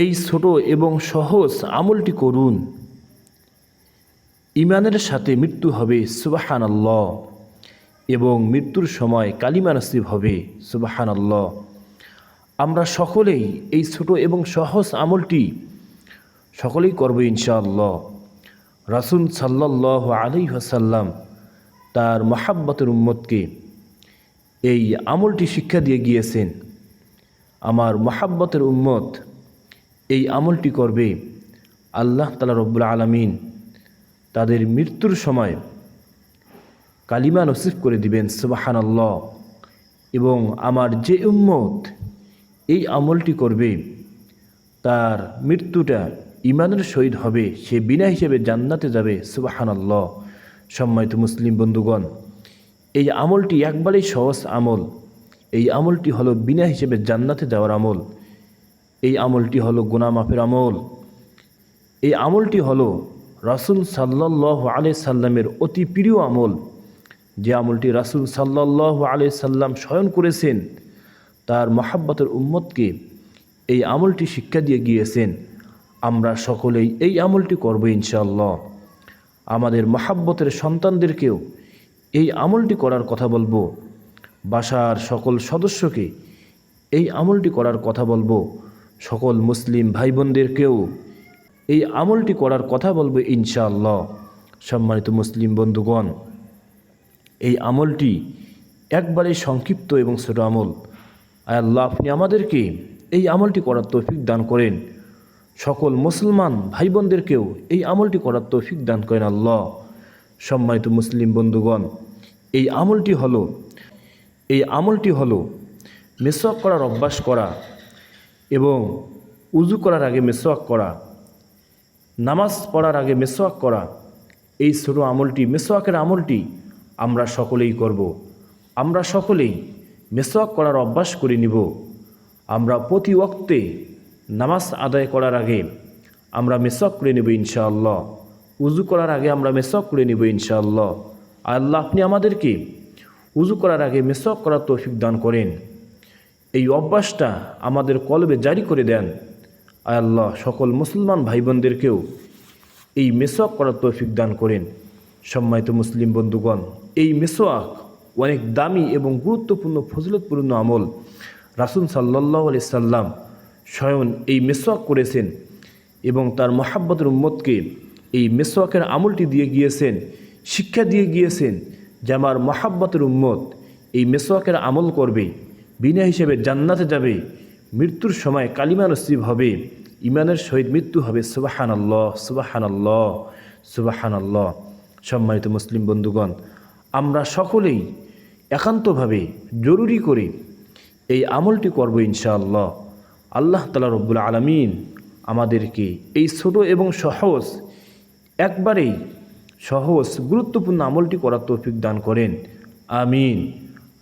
এই ছোট এবং সহজ আমলটি করুন। ইমানের সাথে মৃত্যু হবে সুবাহান আল্লাহ এবং মৃত্যুর সময় কালিমা নসিব হবে সুবাহান আল্লাহ আমরা সকলেই এই ছোট এবং সহজ আমলটি সকলেই করব ইনশাআল্লাহ। রাসুল সাল্লাহ আলী হাসাল্লাম তার মহাব্বতের উম্মতকে এই আমলটি শিক্ষা দিয়ে গিয়েছেন। আমার মহাব্বতের উম্মত এই আমলটি করবে আল্লাহ তালা রব্বুল আলমিন তাদের মৃত্যুর সময় কালিমা নসিব করে দিবেন সুবাহান আল্লাহ এবং আমার যে উম্মত এই আমলটি করবে, তার মৃত্যুটা ইমানের শহীদ হবে, সে বিনা হিসেবে জান্নাতে যাবে সুবাহান আল্লাহ সম্মানিত মুসলিম বন্ধুগণ, এই আমলটি একবারেই সহজ আমল। এই আমলটি হলো বিনা হিসেবে জান্নাতে যাওয়ার আমল। এই আমলটি হলো গুনামাফের আমল। এই আমলটি হলো রাসুল সাল্লাহ আলি সাল্লামের অতি প্রিয় আমল। যে আমলটি রাসুল সাল্লাহ আলি সাল্লাম স্বয়ন করেছেন, তার মহাব্বতের উম্মতকে এই আমলটি শিক্ষা দিয়ে গিয়েছেন, আমরা সকলেই এই আমলটি করব ইনশাল্লাহ আমাদের মহাব্বতের সন্তানদেরকেও এই আমলটি করার কথা বলব। বাসার সকল সদস্যকে এই আমলটি করার কথা বলব। সকল মুসলিম ভাই বোনদেরকেও এই আমলটি করার কথা বলব ইনশাআল্লাহ। সম্মানিত মুসলিম বন্ধুগণ, এই আমলটি একবারে সংক্ষিপ্ত এবং ছোট আমল। আল্লাহ, আপনি আমাদেরকে এই আমলটি করার তৌফিক দান করেন। সকল মুসলমান ভাই বোনদেরকেও এই আমলটি করার তৌফিক দান করেন আল্লাহ। সম্মানিত মুসলিম বন্ধুগণ, এই আমলটি হলো, এই আমলটি হলো মেসওয়াক করার অভ্যাস করা এবং উজু করার আগে মেসওয়াক করা, নামাজ পড়ার আগে মেসওয়াক করা, এই ছোটো আমলটি, মেসওয়াকের আমলটি আমরা সকলেই করব। আমরা সকলেই মেসওয়াক করার অভ্যাস করে নিব। আমরা প্রতি ওক্তে নামাজ আদায় করার আগে আমরা মেসওয়াক করে নেব ইনশাআল্লাহ। উজু করার আগে আমরা মেসওয়াক করে নেব ইনশাআল্লাহ। আল্লাহ আপনি আমাদেরকে উজু করার আগে মেসওয়াক করার তৌফিক দান করেন। এই অভ্যাসটা আমাদের কলবে জারি করে দেন। আল্লাহ, সকল মুসলমান ভাই বোনদেরকেও এই মেসোয়াক করার তৌফিক দান করেন। সম্মানিত মুসলিম বন্ধুগণ, এই মেসোয়াক অনেক দামি এবং গুরুত্বপূর্ণ, ফজলতপূর্ণ আমল। রাসুল সাল্লাহ আলি সাল্লাম স্বয়ং এই মেসোয়াক করেছেন এবং তার মহাব্বতের উম্মতকে এই মেসোয়াকের আমলটি দিয়ে গিয়েছেন, শিক্ষা দিয়ে গিয়েছেন যে আমার মহাব্বতের উম্মত এই মেসোয়াকের আমল করবে। বিনা হিসেবে জান্নাতে যাবে, মৃত্যুর সময় কালিমা নসিব হবে ইমানের সহিত মৃত্যু হবে সুবাহান আল্লাহ সুবাহান আল্লাহ সুবাহান আল্লাহ সম্মানিত মুসলিম বন্ধুগণ, আমরা সকলেই একান্তভাবে জরুরি করে এই আমলটি করব ইনশাআল্লাহ। আল্লাহ তালা রব্বুল আলমিন আমাদেরকে এই ছোট এবং সহজ, একবারেই সহজ, গুরুত্বপূর্ণ আমলটি করার তৌফিক দান করেন। আমিন।